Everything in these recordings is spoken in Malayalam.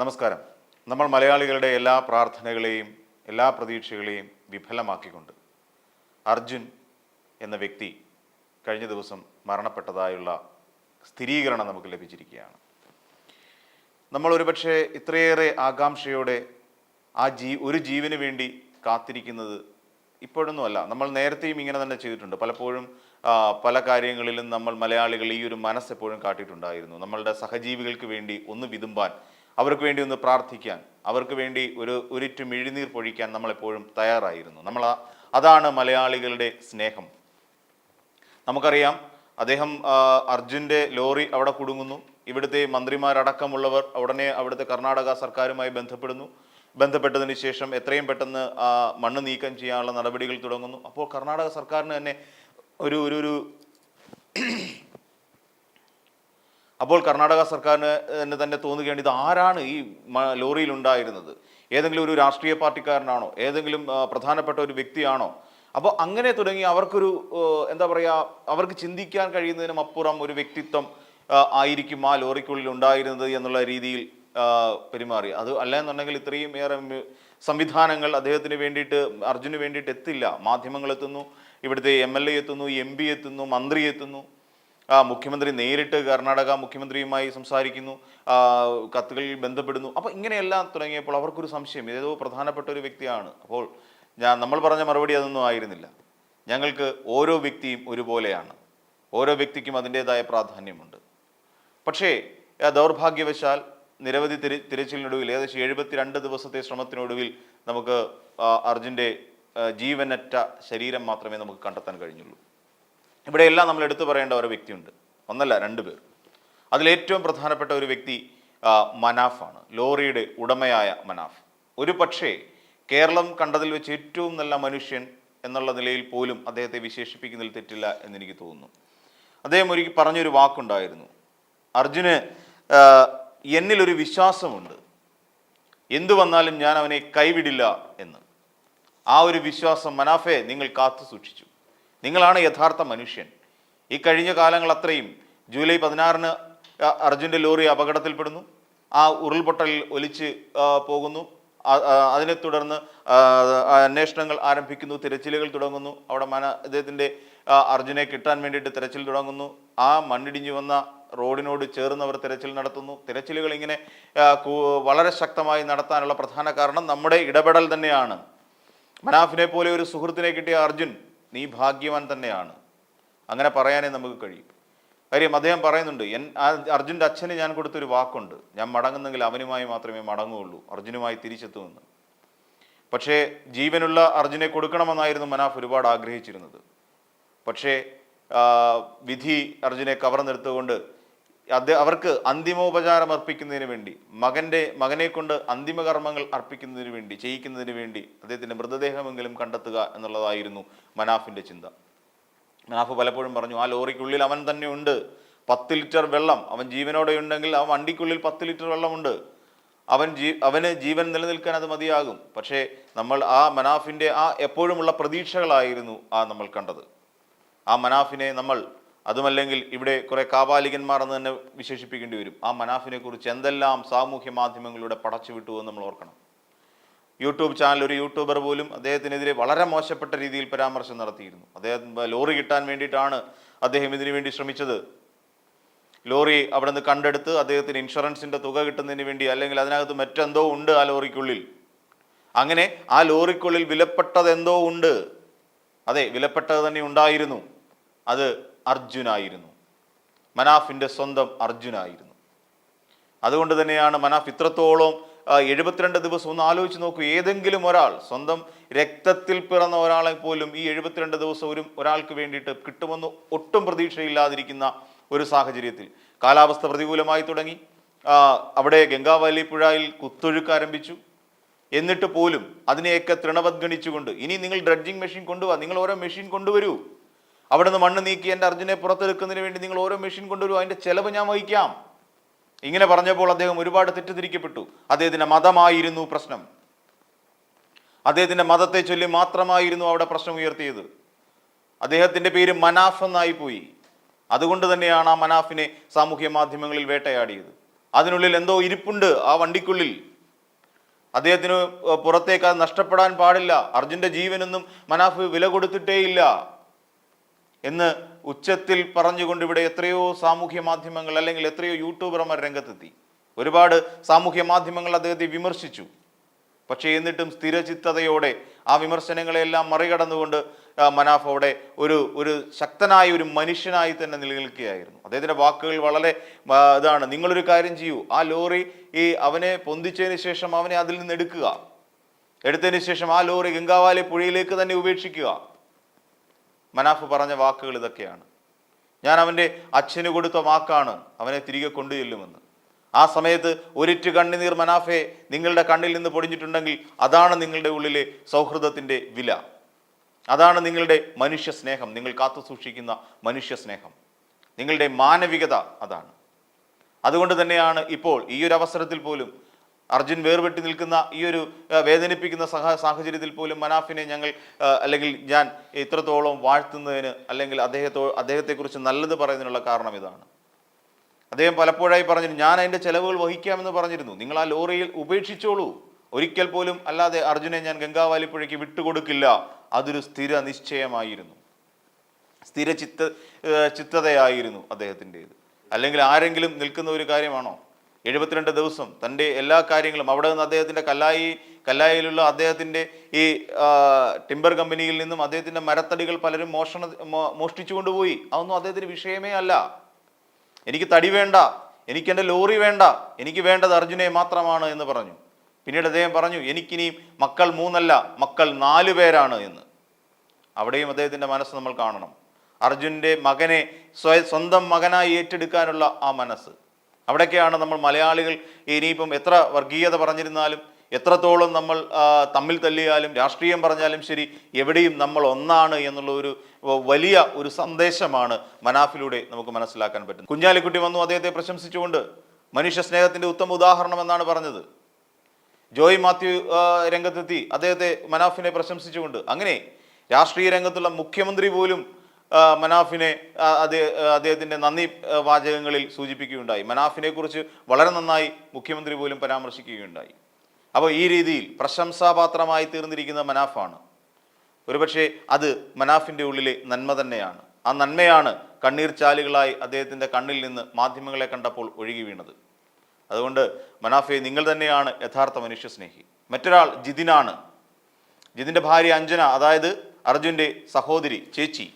നമസ്കാരം. നമ്മൾ മലയാളികളുടെ എല്ലാ പ്രാർത്ഥനകളെയും എല്ലാ പ്രതീക്ഷകളെയും വിഫലമാക്കിക്കൊണ്ട് അർജുൻ എന്ന വ്യക്തി കഴിഞ്ഞ ദിവസം മരണപ്പെട്ടതായുള്ള സ്ഥിരീകരണം നമുക്ക് ലഭിച്ചിരിക്കുകയാണ്. നമ്മൾ ഒരുപക്ഷെ ഇത്രയേറെ ആകാംക്ഷയോടെ ആ ജീ ഒരു ജീവന് വേണ്ടി കാത്തിരിക്കുന്നത് ഇപ്പോഴൊന്നുമല്ല. നമ്മൾ നേരത്തെയും ഇങ്ങനെ തന്നെ ചെയ്തിട്ടുണ്ട്. പലപ്പോഴും പല കാര്യങ്ങളിലും നമ്മൾ മലയാളികൾ ഈ ഒരു മനസ്സെപ്പോഴും കാട്ടിയിട്ടുണ്ടായിരുന്നു. നമ്മളുടെ സഹജീവികൾക്ക് വേണ്ടി ഒന്ന് വിതുമ്പാൻ അവർക്ക് വേണ്ടി ഒന്ന് പ്രാർത്ഥിക്കാൻ അവർക്ക് വേണ്ടി ഒരു ഒരിറ്റു മിഴിനീർ പൊഴിക്കാൻ നമ്മളെപ്പോഴും തയ്യാറായിരുന്നു. നമ്മൾ അതാണ് മലയാളികളുടെ സ്നേഹം. നമുക്കറിയാം അദ്ദേഹം അർജുന്റെ ലോറി അവിടെ കുടുങ്ങുന്നു. ഇവിടുത്തെ മന്ത്രിമാരടക്കമുള്ളവർ ഉടനെ അവിടുത്തെ കർണാടക സർക്കാരുമായി ബന്ധപ്പെടുന്നു. ബന്ധപ്പെട്ടതിന് ശേഷം എത്രയും പെട്ടെന്ന് മണ്ണ് നീക്കം ചെയ്യാനുള്ള നടപടികൾ തുടങ്ങുന്നു. അപ്പോൾ കർണാടക സർക്കാരിന് തന്നെ ഒരു ഒരു അപ്പോൾ കർണാടക സർക്കാരിന് തന്നെ തന്നെ തോന്നുകയാണ് ഇത് ആരാണ് ഈ ലോറിയിൽ ഉണ്ടായിരുന്നത് ഏതെങ്കിലും ഒരു രാഷ്ട്രീയ പാർട്ടിക്കാരനാണോ? ഏതെങ്കിലും പ്രധാനപ്പെട്ട ഒരു വ്യക്തിയാണോ? അപ്പോൾ അങ്ങനെ തുടങ്ങി അവർക്കൊരു എന്താ പറയുക അവർക്ക് ചിന്തിക്കാൻ കഴിയുന്നതിനും അപ്പുറം ഒരു വ്യക്തിത്വം ആയിരിക്കും ആ ലോറിക്കുള്ളിൽ ഉണ്ടായിരുന്നത് എന്നുള്ള രീതിയിൽ പെരുമാറി. അത് അല്ല എന്നുണ്ടെങ്കിൽ ഇത്രയും ഏറെ സംവിധാനങ്ങൾ അദ്ദേഹത്തിന് വേണ്ടിയിട്ട് അർജുന് വേണ്ടിയിട്ട് എത്തില്ല. മാധ്യമങ്ങൾ എത്തുന്നു. ഇവിടുത്തെ എം എൽ എ എത്തുന്നു എം പി എത്തുന്നു മന്ത്രി എത്തുന്നു. മുഖ്യമന്ത്രി നേരിട്ട് കർണാടക മുഖ്യമന്ത്രിയുമായി സംസാരിക്കുന്നു കത്തുകളിൽ ബന്ധപ്പെടുന്നു. അപ്പോൾ ഇങ്ങനെയെല്ലാം തുടങ്ങിയപ്പോൾ അവർക്കൊരു സംശയം ഏതോ പ്രധാനപ്പെട്ട ഒരു വ്യക്തിയാണ്. അപ്പോൾ ഞാൻ നമ്മൾ പറഞ്ഞ മറുപടി അതൊന്നും ആയിരുന്നില്ല. ഞങ്ങൾക്ക് ഓരോ വ്യക്തിയും ഒരുപോലെയാണ്. ഓരോ വ്യക്തിക്കും അതിന്റേതായ പ്രാധാന്യമുണ്ട്. പക്ഷേ ദൗർഭാഗ്യവശാൽ നിരവധി തിരി തിരച്ചിലിനൊടുവിൽ ഏകദേശം എഴുപത്തിരണ്ട് ദിവസത്തെ ശ്രമത്തിനൊടുവിൽ നമുക്ക് അർജുന്റെ ജീവനറ്റ ശരീരം മാത്രമേ നമുക്ക് കണ്ടെത്താൻ കഴിഞ്ഞുള്ളൂ. ഇവിടെയെല്ലാം നമ്മൾ എടുത്തു പറയേണ്ട ഒരു വ്യക്തിയുണ്ട്. ഒന്നല്ല രണ്ട് പേർ. അതിലേറ്റവും പ്രധാനപ്പെട്ട ഒരു വ്യക്തി മനാഫാണ്. ലോറിയുടെ ഉടമയായ മനാഫ്. ഒരു പക്ഷേ കേരളം കണ്ടതിൽ വെച്ച് ഏറ്റവും നല്ല മനുഷ്യൻ എന്നുള്ള നിലയിൽ പോലും അദ്ദേഹത്തെ വിശേഷിപ്പിക്കുന്നതിൽ തെറ്റില്ല എന്നെനിക്ക് തോന്നുന്നു. അദ്ദേഹം ഒരു പറഞ്ഞൊരു വാക്കുണ്ടായിരുന്നു. അർജുന് എന്നിലൊരു വിശ്വാസമുണ്ട്. എന്തു വന്നാലും ഞാൻ അവനെ കൈവിടില്ല എന്ന്. ആ ഒരു വിശ്വാസം മനാഫെ നിങ്ങൾ കാത്തു സൂക്ഷിച്ചു. നിങ്ങളാണ് യഥാർത്ഥ മനുഷ്യൻ. ഈ കഴിഞ്ഞ കാലങ്ങൾ അത്രയും ജൂലൈ പതിനാറിന് അർജുന്റെ ലോറി അപകടത്തിൽപ്പെടുന്നു. ആ ഉരുൾപൊട്ടലിൽ ഒലിച്ച് പോകുന്നു. അതിനെ തുടർന്ന് അന്വേഷണങ്ങൾ ആരംഭിക്കുന്നു. തിരച്ചിലുകൾ തുടങ്ങുന്നു. അവിടെ മന അദ്ദേഹത്തിന്റെ അർജുനെ കിട്ടാൻ വേണ്ടിയിട്ട് തിരച്ചിൽ തുടങ്ങുന്നു. ആ മണ്ണിടിഞ്ഞു വന്ന റോഡിനോട് ചേർന്നവർ തിരച്ചിൽ നടത്തുന്നു. തിരച്ചിലുകൾ ഇങ്ങനെ വളരെ ശക്തമായി നടത്താനുള്ള പ്രധാന കാരണം നമ്മുടെ ഇടപെടൽ തന്നെയാണ്. മനാഫിനെ പോലെ ഒരു സുഹൃത്തിനെ കിട്ടിയ അർജുൻ നീ ഭാഗ്യവാൻ തന്നെയാണ്. അങ്ങനെ പറയാനേ നമുക്ക് കഴിയും. കാര്യം അദ്ദേഹം പറയുന്നുണ്ട് എൻ അർജുന്റെ അച്ഛന് ഞാൻ കൊടുത്തൊരു വാക്കുണ്ട്. ഞാൻ മടങ്ങുന്നെങ്കിൽ അവനുമായി മാത്രമേ മടങ്ങുകയുള്ളൂ. അർജുനുമായി തിരിച്ചെത്തുമെന്ന്. പക്ഷേ ജീവനുള്ള അർജുനെ കൊടുക്കണമെന്നായിരുന്നു മനാഫ് ഒരുപാട് ആഗ്രഹിച്ചിരുന്നത്. പക്ഷേ വിധി അർജുനെ കവർന്നെടുത്തുകൊണ്ട് അവർക്ക് അന്തിമോപചാരം അർപ്പിക്കുന്നതിന് വേണ്ടി മകന്റെ മകനെ കൊണ്ട് അന്തിമകർമ്മങ്ങൾ അർപ്പിക്കുന്നതിന് വേണ്ടി ചെയ്യിക്കുന്നതിന് വേണ്ടി അദ്ദേഹത്തിന്റെ മൃതദേഹമെങ്കിലും കണ്ടെത്തുക എന്നുള്ളതായിരുന്നു മനാഫിന്റെ ചിന്ത. മനാഫ് പലപ്പോഴും പറഞ്ഞു ആ ലോറിക്കുള്ളിൽ അവൻ തന്നെ ഉണ്ട്. പത്ത് ലിറ്റർ വെള്ളം. അവൻ ജീവനോടെ ഉണ്ടെങ്കിൽ ആ വണ്ടിക്കുള്ളിൽ പത്ത് ലിറ്റർ വെള്ളമുണ്ട്. അവൻ ജീ അവന് ജീവൻ നിലനിൽക്കാൻ അത് മതിയാകും. പക്ഷേ നമ്മൾ ആ മനാഫിന്റെ ആ എപ്പോഴുമുള്ള പ്രതീക്ഷകളായിരുന്നു ആ നമ്മൾ കണ്ടത്. ആ മനാഫിനെ നമ്മൾ അതുമല്ലെങ്കിൽ ഇവിടെ കുറെ കാപാലികന്മാർ എന്ന് തന്നെ വിശേഷിപ്പിക്കേണ്ടി വരും. ആ മനാഫിനെ കുറിച്ച് എന്തെല്ലാം സാമൂഹ്യ മാധ്യമങ്ങളിലൂടെ പടച്ചു വിട്ടു എന്ന് നമ്മൾ ഓർക്കണം. യൂട്യൂബ് ചാനൽ ഒരു യൂട്യൂബർ പോലും അദ്ദേഹത്തിനെതിരെ വളരെ മോശപ്പെട്ട രീതിയിൽ പരാമർശം നടത്തിയിരുന്നു. അദ്ദേഹം ലോറി കിട്ടാൻ വേണ്ടിയിട്ടാണ് അദ്ദേഹം ഇതിനു വേണ്ടി ശ്രമിച്ചത്. ലോറി അവിടെ നിന്ന് കണ്ടെടുത്ത് അദ്ദേഹത്തിന് ഇൻഷുറൻസിന്റെ തുക കിട്ടുന്നതിന് വേണ്ടി അല്ലെങ്കിൽ അതിനകത്ത് മറ്റെന്തോ ഉണ്ട് ആ ലോറിക്കുള്ളിൽ. അങ്ങനെ ആ ലോറിക്കുള്ളിൽ വിലപ്പെട്ടതെന്തോ ഉണ്ട്. അതെ വിലപ്പെട്ടത് തന്നെ ഉണ്ടായിരുന്നു. അത് അർജുനായിരുന്നു. മനാഫിന്റെ സ്വന്തം അർജുനായിരുന്നു. അതുകൊണ്ട് തന്നെയാണ് മനാഫ് ഇത്രത്തോളം എഴുപത്തിരണ്ട് ദിവസം ഒന്ന് ആലോചിച്ച് നോക്കൂ ഏതെങ്കിലും ഒരാൾ സ്വന്തം രക്തത്തിൽ പിറന്ന ഒരാളെ പോലും ഈ എഴുപത്തിരണ്ട് ദിവസം ഒരു ഒരാൾക്ക് വേണ്ടിയിട്ട് കിട്ടുമെന്ന് ഒട്ടും പ്രതീക്ഷയില്ലാതിരിക്കുന്ന ഒരു സാഹചര്യത്തിൽ കാലാവസ്ഥ പ്രതികൂലമായി തുടങ്ങി. അവിടെ ഗംഗാവാലി പുഴയിൽ കുത്തൊഴുക്ക് ആരംഭിച്ചു. എന്നിട്ട് പോലും അതിനെയൊക്കെ തൃണവദ്ഗണിച്ചുകൊണ്ട് ഇനി നിങ്ങൾ ഡ്രഡ്ജിങ് മെഷീൻ കൊണ്ടുപോകാം നിങ്ങൾ ഓരോ മെഷീൻ കൊണ്ടുവരൂ അവിടെ നിന്ന് മണ്ണ് നീക്കി എന്റെ അർജുനെ പുറത്തെടുക്കുന്നതിന് വേണ്ടി നിങ്ങൾ ഓരോ മെഷീൻ കൊണ്ടുവരും. അതിന്റെ ചെലവ് ഞാൻ വഹിക്കാം. ഇങ്ങനെ പറഞ്ഞപ്പോൾ അദ്ദേഹം ഒരുപാട് തെറ്റിദ്ധരിക്കപ്പെട്ടു. അദ്ദേഹത്തിന്റെ മതമായിരുന്നു പ്രശ്നം. അദ്ദേഹത്തിന്റെ മതത്തെ ചൊല്ലി മാത്രമായിരുന്നു അവിടെ പ്രശ്നം ഉയർത്തിയത്. അദ്ദേഹത്തിന്റെ പേര് മനാഫ് എന്നായി പോയി. അതുകൊണ്ട് തന്നെയാണ് ആ മനാഫിനെ സാമൂഹ്യ മാധ്യമങ്ങളിൽ വേട്ടയാടിയത്. അതിനുള്ളിൽ എന്തോ ഇരിപ്പുണ്ട് ആ വണ്ടിക്കുള്ളിൽ. അദ്ദേഹത്തിന് പുറത്തേക്ക് അത് നഷ്ടപ്പെടാൻ പാടില്ല. അർജുന്റെ ജീവനൊന്നും മനാഫ് വില കൊടുത്തിട്ടേയില്ല. എന്ന് ഉച്ചത്തിൽ പറഞ്ഞുകൊണ്ട് ഇവിടെ എത്രയോ സാമൂഹ്യ മാധ്യമങ്ങൾ അല്ലെങ്കിൽ എത്രയോ യൂട്യൂബർമാർ രംഗത്തെത്തി. ഒരുപാട് സാമൂഹ്യ മാധ്യമങ്ങൾ അദ്ദേഹത്തെ വിമർശിച്ചു. പക്ഷേ എന്നിട്ടും സ്ഥിരചിത്തതയോടെ ആ വിമർശനങ്ങളെല്ലാം മറികടന്നുകൊണ്ട് മനാഫ് അവിടെ ഒരു ഒരു ശക്തനായ ഒരു മനുഷ്യനായി തന്നെ നിലനിൽക്കുകയായിരുന്നു. അദ്ദേഹത്തിന്റെ വാക്കുകൾ വളരെ ഇതാണ് നിങ്ങളൊരു കാര്യം ചെയ്യൂ. ആ ലോറി ഈ അവനെ പൊന്തിച്ചതിന് ശേഷം അവനെ അതിൽ നിന്ന് എടുക്കുക. എടുത്തതിന് ശേഷം ആ ലോറി ഗംഗാവാലി പുഴയിലേക്ക് തന്നെ ഉപേക്ഷിക്കുക. മനാഫ് പറഞ്ഞ വാക്കുകൾ ഇതൊക്കെയാണ്. ഞാൻ അവന്റെ അച്ഛന് കൊടുത്ത വാക്കാണ് അവനെ തിരികെ കൊണ്ടുചെല്ലുമെന്ന്. ആ സമയത്ത് ഒരിറ്റ് കണ്ണുനീർ മനാഫെ നിങ്ങളുടെ കണ്ണിൽ നിന്ന് പൊടിഞ്ഞിട്ടുണ്ടെങ്കിൽ അതാണ് നിങ്ങളുടെ ഉള്ളിലെ സൗഹൃദത്തിന്റെ വില. അതാണ് നിങ്ങളുടെ മനുഷ്യ സ്നേഹം. നിങ്ങൾ കാത്തു സൂക്ഷിക്കുന്ന മനുഷ്യ സ്നേഹം. നിങ്ങളുടെ മാനവികത അതാണ്. അതുകൊണ്ട് തന്നെയാണ് ഇപ്പോൾ ഈ ഒരു അവസരത്തിൽ പോലും അർജുൻ വേർപെട്ടി നിൽക്കുന്ന ഈ ഒരു വേദനിപ്പിക്കുന്ന സഹ സാഹചര്യത്തിൽ പോലും മനാഫിനെ ഞങ്ങൾ അല്ലെങ്കിൽ ഞാൻ ഇത്രത്തോളം വാഴ്ത്തുന്നതിന് അല്ലെങ്കിൽ അദ്ദേഹത്തോ അദ്ദേഹത്തെക്കുറിച്ച് നല്ലത് പറയുന്നതിനുള്ള കാരണം ഇതാണ്. അദ്ദേഹം പലപ്പോഴായി പറഞ്ഞിരുന്നു ഞാൻ അതിന്റെ ചെലവുകൾ വഹിക്കാമെന്ന് പറഞ്ഞിരുന്നു. നിങ്ങൾ ആ ലോറിയിൽ ഉപേക്ഷിച്ചോളൂ. ഒരിക്കൽ പോലും അല്ലാതെ അർജുനെ ഞാൻ ഗംഗാവാലിപ്പുഴയ്ക്ക് വിട്ടുകൊടുക്കില്ല. അതൊരു സ്ഥിര നിശ്ചയമായിരുന്നു. സ്ഥിര ചിത്ത ചിത്തതയായിരുന്നു അദ്ദേഹത്തിന്റെ അല്ലെങ്കിൽ ആരെങ്കിലും നിൽക്കുന്ന ഒരു കാര്യമാണോ? എഴുപത്തിരണ്ട് ദിവസം തന്റെ എല്ലാ കാര്യങ്ങളും. അവിടെ നിന്ന് അദ്ദേഹത്തിന്റെ കല്ലായി കല്ലായിലുള്ള അദ്ദേഹത്തിന്റെ ഈ ടിമ്പർ കമ്പനിയിൽ നിന്നും അദ്ദേഹത്തിന്റെ മരത്തടികൾ പലരും മോഷണ മോഷ്ടിച്ചു കൊണ്ടുപോയി. അതൊന്നും അദ്ദേഹത്തിന് വിഷയമേ അല്ല. എനിക്ക് തടി വേണ്ട എനിക്ക് എന്റെ ലോറി വേണ്ട എനിക്ക് വേണ്ടത് അർജുനെ മാത്രമാണ് എന്ന് പറഞ്ഞു. പിന്നീട് അദ്ദേഹം പറഞ്ഞു എനിക്കിനി മക്കൾ മൂന്നല്ല മക്കൾ നാല് പേരാണ് എന്ന്. അവിടെയും അദ്ദേഹത്തിന്റെ മനസ്സ് നമ്മൾ കാണണം. അർജുന്റെ മകനെ സ്വയ സ്വന്തം മകനായി ഏറ്റെടുക്കാനുള്ള ആ മനസ്സ്. അവിടേക്കാണ് നമ്മൾ മലയാളികൾ ഇനിയിപ്പം എത്ര വർഗീയത പറഞ്ഞിരുന്നാലും എത്രത്തോളം നമ്മൾ തമ്മിൽ തല്ലിയാലും രാഷ്ട്രീയം പറഞ്ഞാലും ശരി എവിടെയും നമ്മൾ ഒന്നാണ് എന്നുള്ള ഒരു വലിയ ഒരു സന്ദേശമാണ് മനാഫിലൂടെ നമുക്ക് മനസ്സിലാക്കാൻ പറ്റുന്നത്. കുഞ്ഞാലിക്കുട്ടി വന്നു അദ്ദേഹത്തെ പ്രശംസിച്ചുകൊണ്ട് മനുഷ്യ സ്നേഹത്തിന്റെ ഉത്തമ ഉദാഹരണം എന്നാണ് പറഞ്ഞത്. ജോയ് മാത്യു രംഗത്തെത്തി അദ്ദേഹത്തെ മനാഫിനെ പ്രശംസിച്ചുകൊണ്ട്. അങ്ങനെ രാഷ്ട്രീയ രംഗത്തുള്ള മുഖ്യമന്ത്രി പോലും മനാഫിനെ അദ്ദേഹം അതേ- അദ്ദേഹത്തിന്റെ നന്ദി വാചകങ്ങളിൽ സൂചിപ്പിക്കുകയുണ്ടായി. മനാഫിനെ കുറിച്ച് വളരെ നന്നായി മുഖ്യമന്ത്രി പോലും പരാമർശിക്കുകയുണ്ടായി. അപ്പോൾ ഈ രീതിയിൽ പ്രശംസാപാത്രമായി തീർന്നിരിക്കുന്ന മനാഫാണ്. ഒരുപക്ഷെ അത് മനാഫിന്റെ ഉള്ളിലെ നന്മ തന്നെയാണ്. ആ നന്മയാണ് കണ്ണീർ ചാലുകളായി അദ്ദേഹത്തിന്റെ കണ്ണിൽ നിന്ന് മാധ്യമങ്ങളെ കണ്ടപ്പോൾ ഒഴുകി വീണത്. അതുകൊണ്ട് മനാഫെ നിങ്ങൾ തന്നെയാണ് യഥാർത്ഥ മനുഷ്യസ്നേഹി. മറ്റൊരാൾ ജിതിനാണ്. ജിതിന്റെ ഭാര്യ അഞ്ജന അതായത് അർജുന്റെ സഹോദരി ചേച്ചി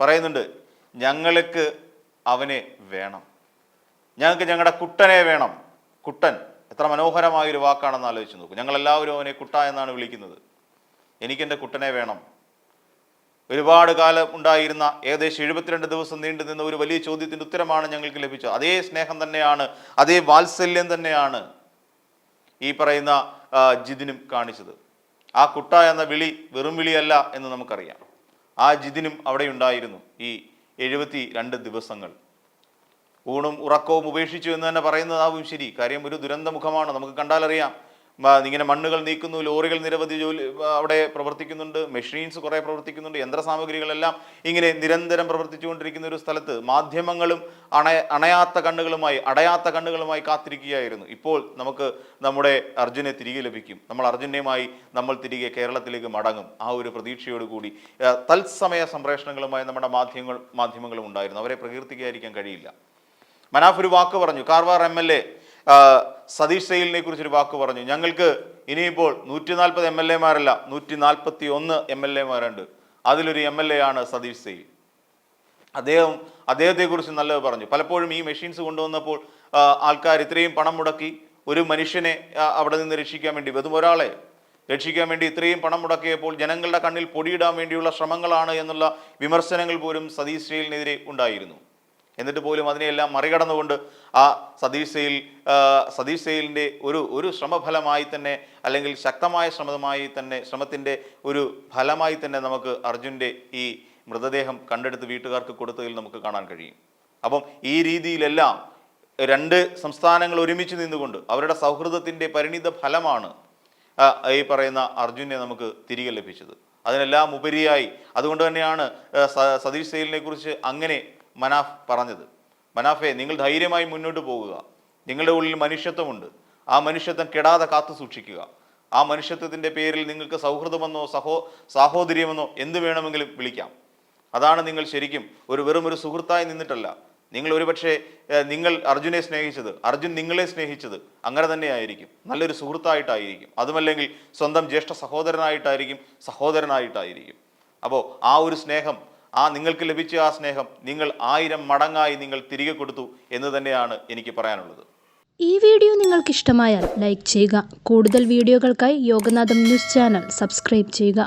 പറയുന്നുണ്ട് ഞങ്ങൾക്ക് അവനെ വേണം. ഞങ്ങൾക്ക് ഞങ്ങളുടെ കുട്ടനെ വേണം. കുട്ടൻ എത്ര മനോഹരമായ ഒരു വാക്കാണെന്ന് ആലോചിച്ച് നോക്കൂ. ഞങ്ങളെല്ലാവരും അവനെ കുട്ട എന്നാണ് വിളിക്കുന്നത്. എനിക്കെന്റെ കുട്ടനെ വേണം. ഒരുപാട് കാലം ഉണ്ടായിരുന്ന ഏകദേശം എഴുപത്തിരണ്ട് ദിവസം നീണ്ടു നിന്ന ഒരു വലിയ ചോദ്യത്തിന്റെ ഉത്തരമാണ് ഞങ്ങൾക്ക് ലഭിച്ചത്. അതേ സ്നേഹം തന്നെയാണ് അതേ വാത്സല്യം തന്നെയാണ് ഈ പറയുന്ന ജിതിനും കാണിച്ചത്. ആ കുട്ട എന്ന വിളി വെറും വിളിയല്ല എന്ന് നമുക്കറിയാം. ആ ജിതിനും അവിടെ ഉണ്ടായിരുന്നു ഈ എഴുപത്തി രണ്ട് ദിവസങ്ങൾ. ഊണും ഉറക്കവും ഉപേക്ഷിച്ചു എന്ന് തന്നെ പറയുന്നതാവും ശരി. കാര്യം ഒരു ദുരന്തമുഖമാണ്. നമുക്ക് കണ്ടാലറിയാം. ഇങ്ങനെ മണ്ണുകൾ നീക്കുന്നു ലോറികൾ നിരവധി ജോലി അവിടെ പ്രവർത്തിക്കുന്നുണ്ട് മെഷീൻസ് കുറേ പ്രവർത്തിക്കുന്നുണ്ട് യന്ത്രസാമഗ്രികളെല്ലാം ഇങ്ങനെ നിരന്തരം പ്രവർത്തിച്ചുകൊണ്ടിരിക്കുന്ന ഒരു സ്ഥലത്ത് മാധ്യമങ്ങളും അണയ അണയാത്ത കണ്ണുകളുമായി അടയാത്ത കണ്ണുകളുമായി കാത്തിരിക്കുകയായിരുന്നു. ഇപ്പോൾ നമുക്ക് നമ്മുടെ അർജുനെ തിരികെ ലഭിക്കും. നമ്മൾ അർജുനെയുമായി നമ്മൾ തിരികെ കേരളത്തിലേക്ക് മടങ്ങും. ആ ഒരു പ്രതീക്ഷയോടുകൂടി തത്സമയ സംപ്രേഷണങ്ങളുമായി നമ്മുടെ മാധ്യമങ്ങൾ മാധ്യമങ്ങളും ഉണ്ടായിരുന്നു. അവരെ പ്രകീർത്തിക്കാതിരിക്കാൻ കഴിയില്ല. മനാഫ് ഒരു വാക്ക് പറഞ്ഞു Karwar M L A Satish സെയിലിനെ കുറിച്ചൊരു വാക്ക് പറഞ്ഞു. ഞങ്ങൾക്ക് ഇനിയിപ്പോൾ നൂറ്റി നാൽപ്പത് എം എൽ എമാരല്ല നൂറ്റി നാൽപ്പത്തി ഒന്ന് എം എൽ എമാരുണ്ട്. അതിലൊരു എം എൽ എ ആണ് സതീഷ് സെയിൽ. അദ്ദേഹം അദ്ദേഹത്തെക്കുറിച്ച് നല്ലത് പറഞ്ഞു. പലപ്പോഴും ഈ മെഷീൻസ് കൊണ്ടുവന്നപ്പോൾ ആൾക്കാർ ഇത്രയും പണം മുടക്കി ഒരു മനുഷ്യനെ അവിടെ നിന്ന് രക്ഷിക്കാൻ വേണ്ടി വെറും ഒരാളെ രക്ഷിക്കാൻ വേണ്ടി ഇത്രയും പണം മുടക്കിയപ്പോൾ ജനങ്ങളുടെ കണ്ണിൽ പൊടിയിടാൻ വേണ്ടിയുള്ള ശ്രമങ്ങളാണ് എന്നുള്ള വിമർശനങ്ങൾ പോലും സതീഷ് ഉണ്ടായിരുന്നു. എന്നിട്ട് പോലും അതിനെയെല്ലാം മറികടന്നുകൊണ്ട് ആ സതീഷ് സെയിൽ സതീഷ് സെയിലിന്റെ ഒരു ഒരു ശ്രമഫലമായി തന്നെ അല്ലെങ്കിൽ ശക്തമായ ശ്രമമായി തന്നെ ശ്രമത്തിന്റെ ഒരു ഫലമായി തന്നെ നമുക്ക് അർജുന്റെ ഈ മൃതദേഹം കണ്ടെടുത്ത് വീട്ടുകാർക്ക് കൊടുത്തതിൽ നമുക്ക് കാണാൻ കഴിയും. അപ്പം ഈ രീതിയിലെല്ലാം രണ്ട് സംസ്ഥാനങ്ങൾ ഒരുമിച്ച് നിന്നുകൊണ്ട് അവരുടെ സൗഹൃദത്തിന്റെ പരിണിത ഫലമാണ് ഈ പറയുന്ന അർജുനെ നമുക്ക് തിരികെ ലഭിച്ചത്. അതിനെല്ലാം ഉപരിയായി അതുകൊണ്ട് തന്നെയാണ് സതീഷ് സെയിലിനെ കുറിച്ച് അങ്ങനെ മനാഫ് പറഞ്ഞത്. മനാഫെ നിങ്ങൾ ധൈര്യമായി മുന്നോട്ട് പോകുക. നിങ്ങളുടെ ഉള്ളിൽ മനുഷ്യത്വമുണ്ട്. ആ മനുഷ്യത്വം കെടാതെ കാത്തു സൂക്ഷിക്കുക. ആ മനുഷ്യത്വത്തിന്റെ പേരിൽ നിങ്ങൾക്ക് സൗഹൃദമെന്നോ സഹോ സാഹോദര്യമെന്നോ എന്ത് വേണമെങ്കിലും വിളിക്കാം. അതാണ് നിങ്ങൾ ശരിക്കും ഒരു വെറും ഒരു സുഹൃത്തായി നിന്നിട്ടല്ല. നിങ്ങൾ ഒരുപക്ഷെ നിങ്ങൾ അർജുനെ സ്നേഹിച്ചത് അർജുൻ നിങ്ങളെ സ്നേഹിച്ചത് അങ്ങനെ തന്നെ ആയിരിക്കും നല്ലൊരു സുഹൃത്തായിട്ടായിരിക്കും. അതുമല്ലെങ്കിൽ സ്വന്തം ജ്യേഷ്ഠ സഹോദരനായിട്ടായിരിക്കും സഹോദരനായിട്ടായിരിക്കും. അപ്പോൾ ആ ഒരു സ്നേഹം ആ നിങ്ങൾക്ക് ലഭിച്ച ആ സ്നേഹം നിങ്ങൾ ആയിരം മടങ്ങായി നിങ്ങൾ തിരികെ കൊടുത്തു എന്ന് തന്നെയാണ് എനിക്ക് പറയാനുള്ളത്. ഈ വീഡിയോ നിങ്ങൾക്ക് ഇഷ്ടമായാൽ ലൈക്ക് ചെയ്യുക. കൂടുതൽ വീഡിയോകൾക്കായി യോഗനാഥം ന്യൂസ് ചാനൽ സബ്സ്ക്രൈബ് ചെയ്യുക.